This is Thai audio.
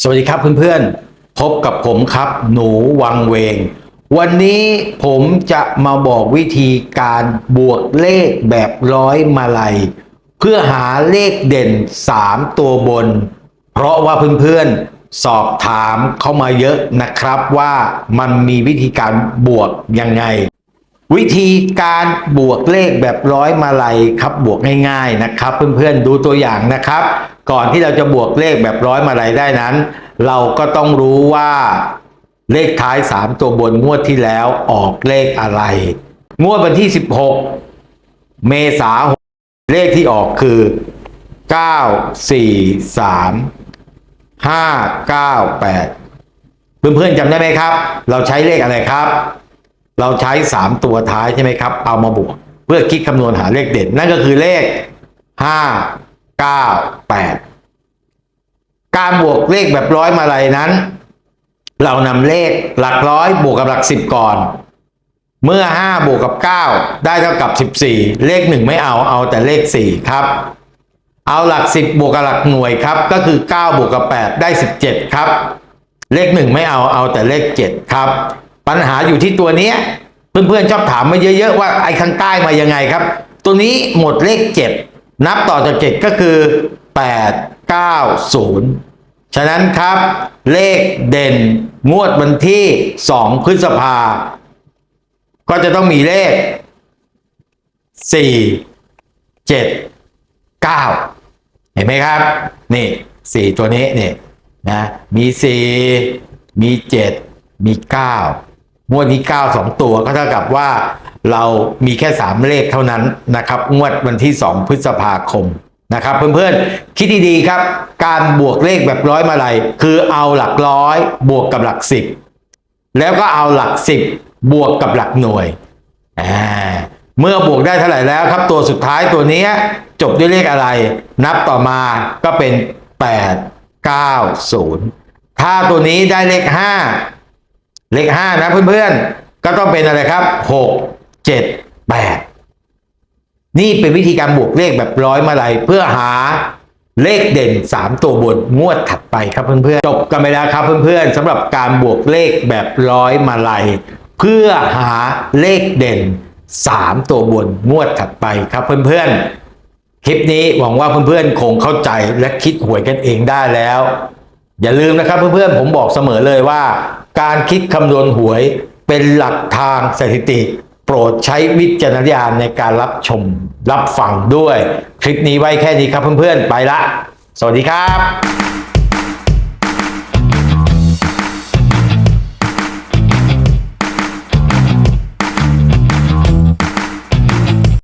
สวัสดีครับเพื่อนๆ พบกับผมครับหนูวังเวง วันนี้ผมจะมาบอกวิธีการบวกเลขแบบร้อยมาลัย เพื่อหาเลขเด่น 3 ตัวบน เพราะว่าเพื่อนๆ สอบถามเข้ามาเยอะนะครับว่ามันมีวิธีการบวกยังไง วิธีการบวกเลขแบบร้อยมาลัยครับบวกง่ายๆนะครับ เพื่อนๆดูตัวอย่างนะครับ ก่อนที่เราจะบวกเลขแบบร้อยมาลัยได้นั้น เราก็ต้องรู้ว่าเลขท้าย 3 ตัวบนงวดที่แล้วออกเลขอะไร งวดวันที่ 16 เมษาเลขที่ออกคือ 9 4 3 5 9 8 เพื่อนๆจำได้ไหมครับ เราใช้เลขอะไรครับ เราใช้ 3 ตัวท้ายใช่ไหมครับ เอามาบวก เพื่อคิดคำนวณหาเลขเด่น นั่นก็คือเลข 5 9 8การบวกเลขแบบร้อยมาลัยนั้น เรานำเลขหลักร้อยบวกกับหลัก10ก่อน เมื่อ5บวกกับ9ได้เท่ากับ14เลข1ไม่เอาเอาแต่เลข4ครับ เอาหลัก10บบวกกับหลักหน่วยครับ ก็คือ9บวกกับ8ได้17ครับ เลข1ไม่เอาเอาแต่เลข7ครับ ปัญหาอยู่ที่ตัวเนี้ยเพื่อนๆชอบถามมาเยอะๆว่าไอ้ข้างใต้มายังไงครับ ตัวนี้หมดเลข7 นับต่อจาก7ก็คือ 8 9 0 ฉะนั้นครับ เลขเด่นงวดวันที่ 2 พฤษภา ก็จะต้องมีเลข 4 7 9 เห็นไหมครับ นี่สี่ตัวนี้นี่นะมีสี่มีเจ็ดมีเก้า งวดนี้เก้าสองตัวก็เท่ากับว่าเรามีแค่สามเลขเท่านั้นนะครับ งวดวันที่สองพฤษภาคมนะครับ เพื่อนๆ คิดดีๆครับ การบวกเลขแบบร้อยมาลัยคือเอาหลักร้อย บวกกับหลักสิบแล้วก็เอาหลักสิบบวกกับหลักหน่วยอ่าเมื่อบวกได้เท่าไหร่แล้วครับ ตัวสุดท้ายตัวนี้จบด้วยเลขอะไร นับต่อมาก็เป็น 8 9 0 ถ้าตัวนี้ได้เลข 5 เลข5นะเพื่อนๆ ก็ต้องเป็นอะไรครับ6 7 8นี่เป็นวิธีการบวกเลขแบบร้อยมาลัยเพื่อหาเลขเด่น 3 ตัวบนงวดถัดไปครับเพื่อนๆจบกันไปแล้วครับเพื่อนๆสำหรับการบวกเลขแบบร้อยมาลัยเพื่อหาเลขเด่น 3 ตัวบนงวดถัดไปครับเพื่อนๆ คลิปนี้หวังว่าเพื่อนๆ คงเข้าใจและคิดหวยกันเองได้แล้ว อย่าลืมนะครับเพื่อนๆผมบอกเสมอเลยว่า การคิดคำนวณหวยเป็นหลักทางสถิติ โปรดใช้วิจารณญาณในการรับชมรับฟังด้วย คลิปนี้ไว้แค่นี้ครับเพื่อนๆ ไปละ สวัสดีครับ